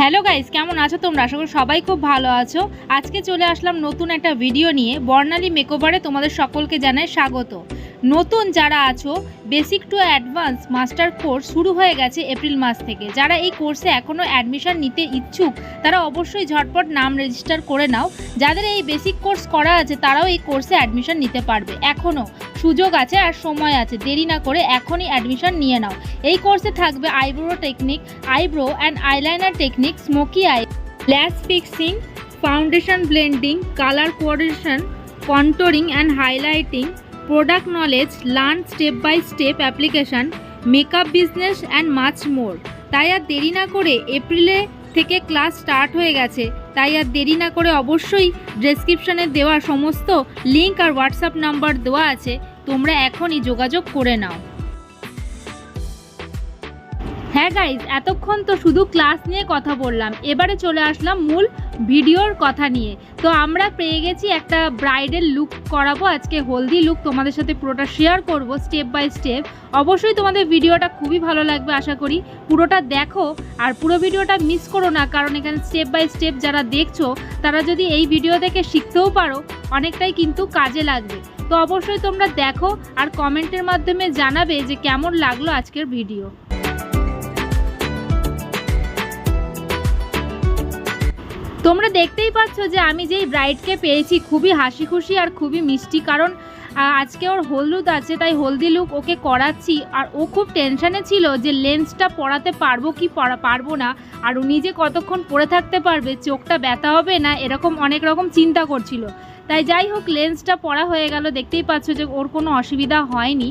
Hello guys কেমন আছো তোমরা? আশা করি সবাই খুব ভালো আছো। আজকে চলে আসলাম নতুন একটা ভিডিও নিয়ে। বর্ণালী মেকওভারে তোমাদের সকলকে জানাই স্বাগত। নতুন যারা আছো basic to advance master course শুরু হয়ে গেছে এপ্রিল মাস থেকে। যারা এই কোর্সে এখনও অ্যাডমিশন নিতে ইচ্ছুক, তারা অবশ্যই ঝটপট নাম রেজিস্টার করে নাও। যাদের এই বেসিক কোর্স করা আছে, তারাও এই কোর্সে অ্যাডমিশন নিতে পারবে। এখনও সুযোগ আছে আর সময় আছে, দেরি না করে এখনই অ্যাডমিশন নিয়ে নাও। এই কোর্সে থাকবে eyebrow technique eyebrow and eyeliner technique smoky eye lash fixing foundation blending colour coordination contouring and highlighting product knowledge learn step by step application makeup business and much more তাই আর দেরি না করে এপ্রিলে থেকে ক্লাস স্টার্ট হয়ে গেছে। তাই আর দেরি না করে অবশ্যই ডেসক্রিপশনে দেওয়া সমস্ত লিঙ্ক আর হোয়াটসঅ্যাপ নাম্বার দেওয়া আছে। তোমরা এখনই যোগাযোগ করে নাও। হ্যাঁ গাইজ এতক্ষণ তো শুধু ক্লাস নিয়ে কথা বললাম। এবারে চলে আসলাম মূল ভিডিওর কথা নিয়ে। তো আমরা পেয়ে গেছি একটা ব্রাইডের লুক করাবো। আজকে হলদি লুক তোমাদের সাথে পুরোটা শেয়ার করব স্টেপ বাই স্টেপ অবশ্যই তোমাদের ভিডিওটা খুবই ভালো লাগবে, আশা করি। পুরোটা দেখো আর পুরো ভিডিওটা মিস করো না, কারণ এখানে স্টেপ বাই স্টেপ যারা দেখছ, তারা যদি এই ভিডিও দেখে শিখতেও পারো, অনেকটাই কিন্তু কাজে লাগবে। তো অবশ্যই তোমরা দেখো আর কমেন্টের মাধ্যমে জানাবে যে কেমন লাগল আজকের ভিডিও তোমরা দেখতেই পাচ্ছ যে আমি যেই ব্রাইডকে পেয়েছি খুবই হাসি খুশি আর খুবই মিষ্টি, কারণ আজকে ওর হলুদ আছে, তাই হলদি লুক ওকে করাচ্ছি। আর ও খুব টেনশানে ছিল যে লেন্সটা পরাতে পারব কি পরা, পারব না। আর ও নিজে কতক্ষণ পরে থাকতে পারবে, চোখটা ব্যথা হবে না, এরকম অনেক রকম চিন্তা করছিল। তাই যাই হোক লেন্সটা পরা হয়ে গেল, দেখতেই পাচ্ছ যে ওর কোনো অসুবিধা হয়নি।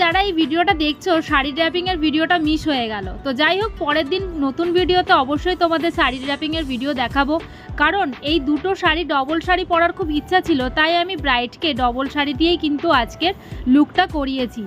যারা এই ভিডিওটা দেখছ, শাড়ি ড্র্যাপিংয়ের ভিডিওটা মিস হয়ে গেল। তো যাই হোক, পরের দিন নতুন ভিডিওতে অবশ্যই তোমাদের শাড়ি ড্র্যাপিংয়ের ভিডিও দেখাবো। কারণ এই দুটো শাড়ি ডবল শাড়ি পরার খুব ইচ্ছা ছিল, তাই আমি ব্রাইটকে ডবল শাড়ি দিয়েই কিন্তু আজকের লুকটা করিয়েছি।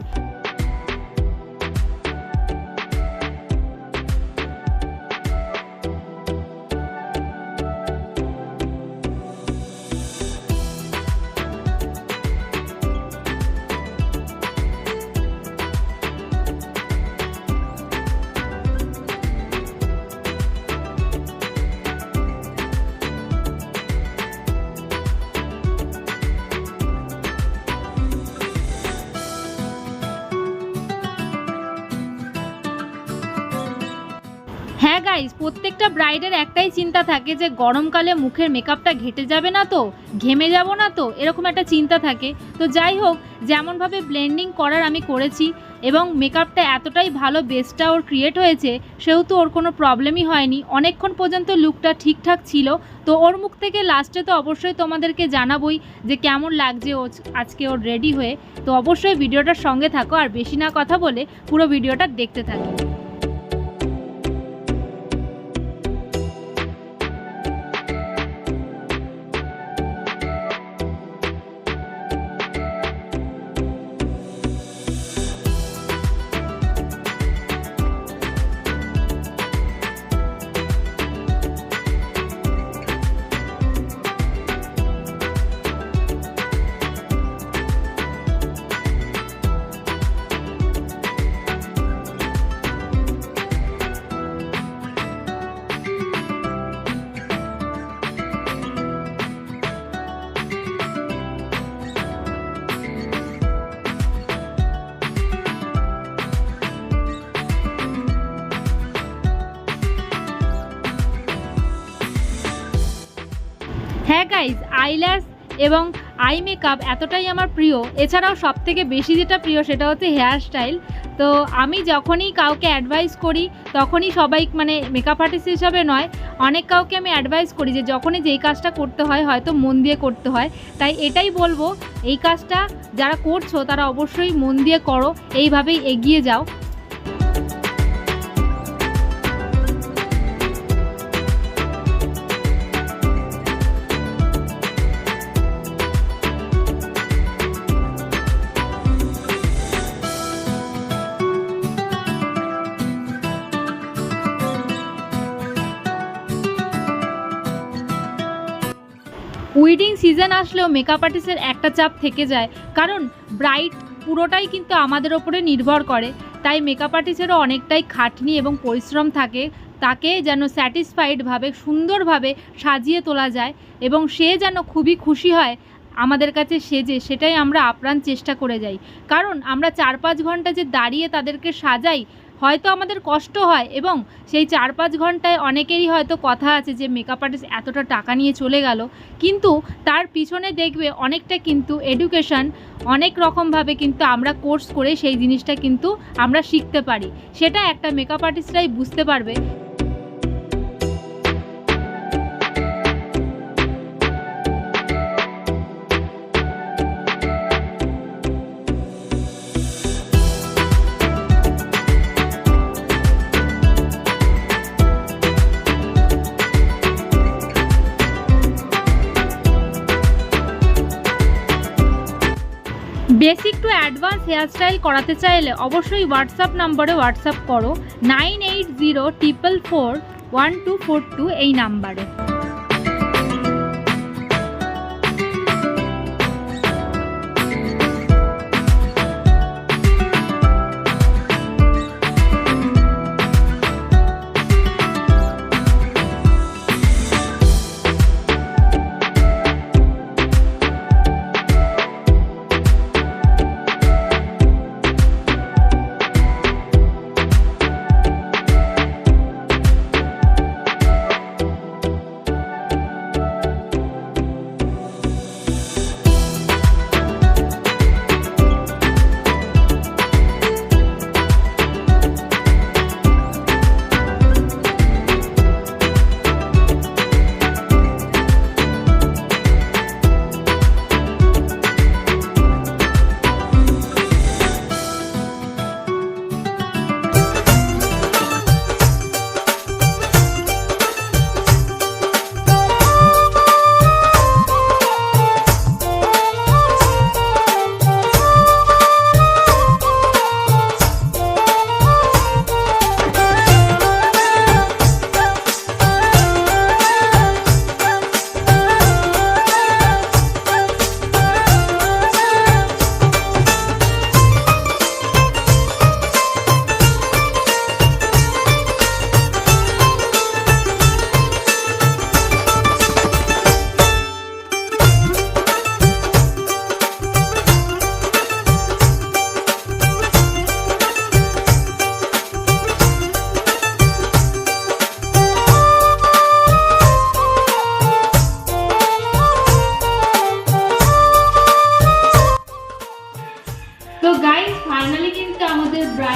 গাইস প্রত্যেকটা ব্রাইডের একটাই চিন্তা থাকে যে গরমকালে মুখের মেকআপটা ঘেটে যাবে না তো? ঘেমে যাব না তো? এরকম একটা চিন্তা থাকে। তো যাই হোক, যেমনভাবে ব্লেন্ডিং করার আমি করেছি এবং মেকআপটা এতটাই ভালো বেসটা ওর ক্রিয়েট হয়েছে, সেহেতু ওর কোনো প্রবলেমই হয়নি। অনেকক্ষণ পর্যন্ত লুকটা ঠিকঠাক ছিল। তো ওর মুখ থেকে লাস্টে তো অবশ্যই তোমাদেরকে জানাবই যে কেমন লাগছে ও আজকে ওর রেডি হয়ে। তো অবশ্যই ভিডিওটার সঙ্গে থাকো আর বেশি না কথা বলে পুরো ভিডিওটা দেখতে থাকো। আইল্যাশ এবং আই মেকআপ এতটাই আমার প্রিয়। এছাড়াও সব থেকে বেশি যেটা প্রিয় সেটা হচ্ছে হেয়ার স্টাইল। তো আমি যখনই কাউকে অ্যাডভাইস করি, তখনই সবাই মানে মেকআপ আর্টিস্ট হিসাবে নয়, অনেক কাউকে আমি অ্যাডভাইস করি যে যখনই যেই কাজটা করতে হয়, হয়তো মন দিয়ে করতে হয়। তাই এটাই বলব, এই কাজটা যারা করছ তারা অবশ্যই মন দিয়ে করো, এইভাবেই এগিয়ে যাও। উইডিং সিজন আসলেও মেকআপ আর্টিস্টের একটা চাপ থেকে যায়। কারণ ব্রাইট পুরোটাই কিন্তু আমাদের ওপরে নির্ভর করে। তাই মেকআপ আর্টিস্টেরও অনেকটাই খাটনি এবং পরিশ্রম থাকে। তাকে যেন স্যাটিসফাইডভাবে সুন্দরভাবে সাজিয়ে তোলা যায় এবং সে যেন খুবই খুশি হয় আমাদের কাছে সেজে, সেটাই আমরা আপ্রাণ চেষ্টা করে যাই। কারণ আমরা চার পাঁচ ঘণ্টা যে দাঁড়িয়ে তাদেরকে সাজাই হয়তো আমাদের কষ্ট হয় এবং সেই চার পাঁচ ঘন্টায় অনেকেরই হয়তো কথা আছে যে মেকআপ আর্টিস্ট এতটা টাকা নিয়ে চলে গেল। কিন্তু তার পিছনে দেখবে অনেকটা কিন্তু এডুকেশান অনেক রকমভাবে কিন্তু আমরা কোর্স করে সেই জিনিসটা কিন্তু আমরা শিখতে পারি। সেটা একটা মেকআপ আর্টিস্টরাই বুঝতে পারবে। বেসিক টু অ্যাডভান্স হেয়ারস্টাইল করাতে চাইলে অবশ্যই হোয়াটসঅ্যাপ নম্বরে হোয়াটসঅ্যাপ করো। Nine eight zero triple four one two four two এই নাম্বারে।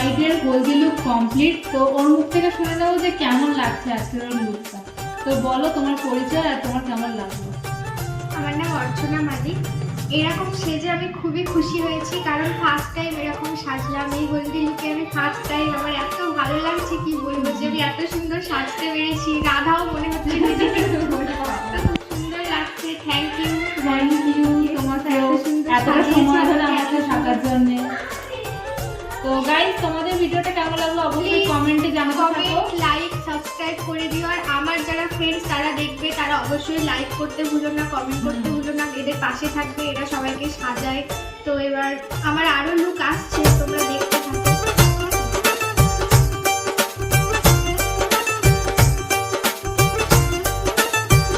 ব্রাইডের হলদি লুক কমপ্লিট তো ওর মুখ থেকে শুনে নেব যে কেমন লাগছে আজকের ওর লুকটা তো বলো তোমার পরিচয় আর তোমার কেমন লাগল? আমার নাম অর্চনা মালিক। এরকম সেজে আমি খুবই খুশি হয়েছি কারণ ফার্স্ট টাইম এরকম সাজলাম। এই হলদি লুকে আমি ফার্স্ট টাইম আমার এত ভালো লাগছে কি বলব যে আমি এত সুন্দর সাজতে পেরেছি। রাধাও মনে হচ্ছে নিজেকে সুন্দর লাগছে। থ্যাংক ইউ থ্যাংক ইউ তোমাকে এত সময় ধরে আমাকে থাকার জন্য। তো গাইস তোমাদের ভিডিওটা কেমন লাগল অবশ্যই কমেন্টে জানাতে থাকো। লাইক সাবস্ক্রাইব করে দিও। আর আমার যারা ফ্রেন্ডস তারা দেখবে তারা অবশ্যই লাইক করতে ভুলো না কমেন্ট করতে ভুলো না এদের পাশে থাকবে এরা সবাইকে সাজায়। তো এবার আমার আরও লুক আসছে তোমরা দেখতে থাকো।